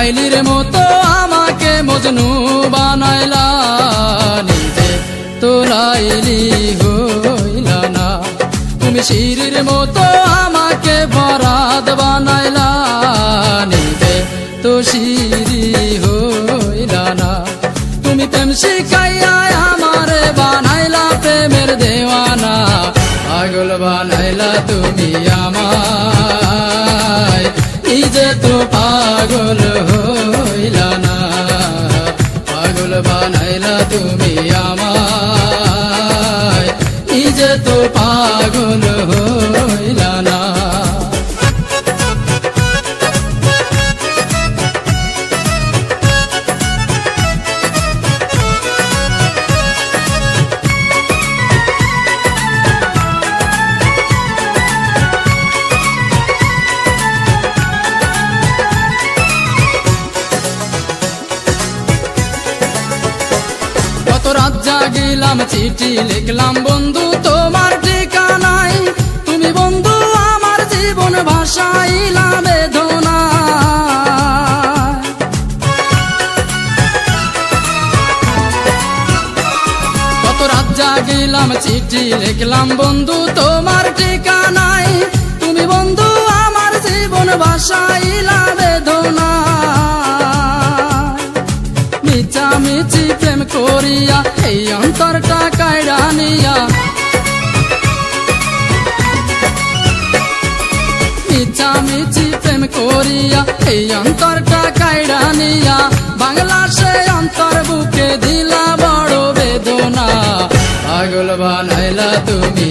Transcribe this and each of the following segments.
লাইলির মতো আমাকে মজনু বানাইলা নিজে তো লাইলি হইলা না। তুমি শিরির মতো আমাকে বরাদ বানাইলা নিজে তো শিরি হইলা না। তুমি প্রেম শিখাইয়া আমারে বানাইলা প্রেমের দেওয়ানা। পাগল বানাইলা তুমি আমায়। নিজে তো পাগল রাত জাগিলাম চিঠি লিখলাম, বন্ধু তোমার ঠিকানাই। তুমি বন্ধু আমার জীবন ভাষাইলা বেদনা। কত রাত জাগিলাম চিঠি লিখলাম, বন্ধু তোমার ঠিকানাই এই অন্তরটা কায়রা নিয়া বাংলা সে অন্তর বুকে দিলা বড় বেদনা। পাগল বানাইলা তুমি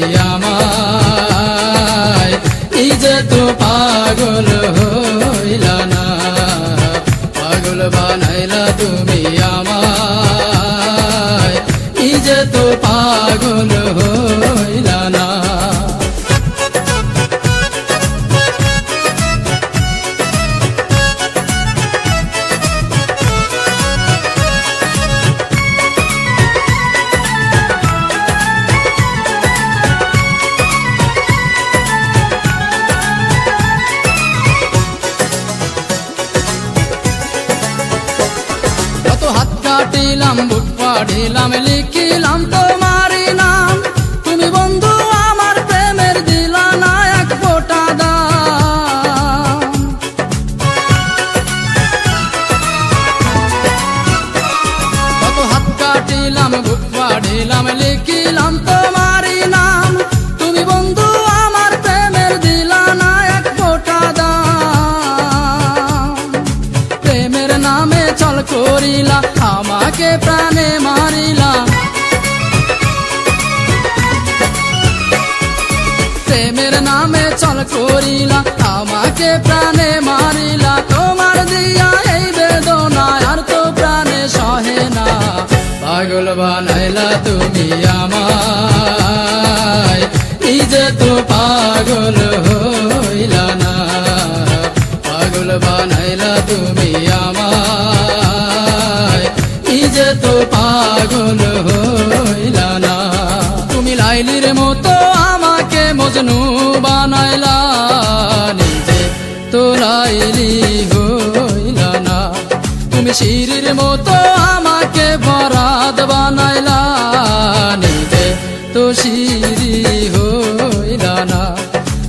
কাটিলাম বুক পাড়িলাম লিখিলাম তোমারই নাম। তুমি বন্ধু, আমার প্রেমের দিলা না ফোটা দাম। কত হাত কাটিলাম বুক পাড়িলাম নাম। তুমি বন্ধু, আমার প্রেমের দিলা না এক ফোটা প্রেমের নামে চল করিলা আমাকে প্রাণে মারিলা প্রেমের নামে চল করিলা আমাকে প্রাণে মারিলা তোমার দিয়া এই বেদনা আর তো প্রাণে সহে না। পাগল বানাইলা তুমি আমায়, নিজে তো পাগল লাইলির মতো আমাকে মজনু বানাইলা, নিজে তো লাইলি হইলা না। তুমি শিরির মতো আমাকে বরাদ বানাইলা, নিজে তো শিরি হইলা না।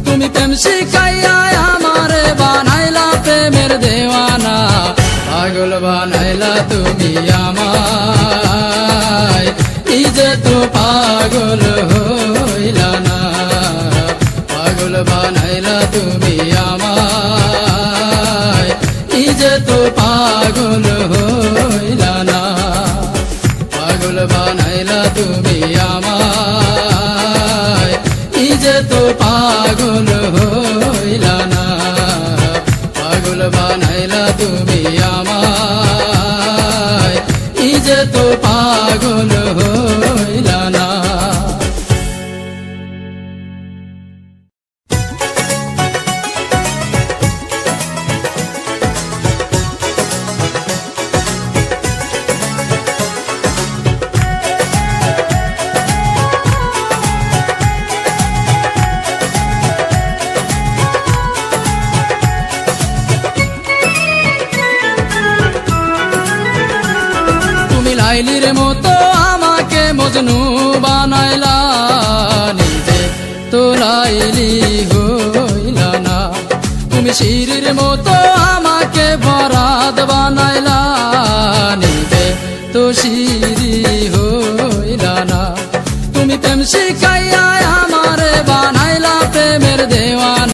তুমি প্রেম শিখাইয়া আমারে বানাইলা, প্রেমের দেওয়ানা। পাগল বানাইলা তুমি তো পাগল হইলা না। পাগল বানাইলা তুমি আমায়। ই যে তো পাগল হইলা না। পাগল বানাইলা তুমি আমায়। ই যে তো পাগল হইলা লাইলির মতো আমাকে মজনু বানাইলা, নিজে তো লাইলি হইলা না। তুমি শিরির মতো আমাকে বরাদ বানাইলা, নিজে তো শিরি হইলা না। তুমি প্রেম শিখ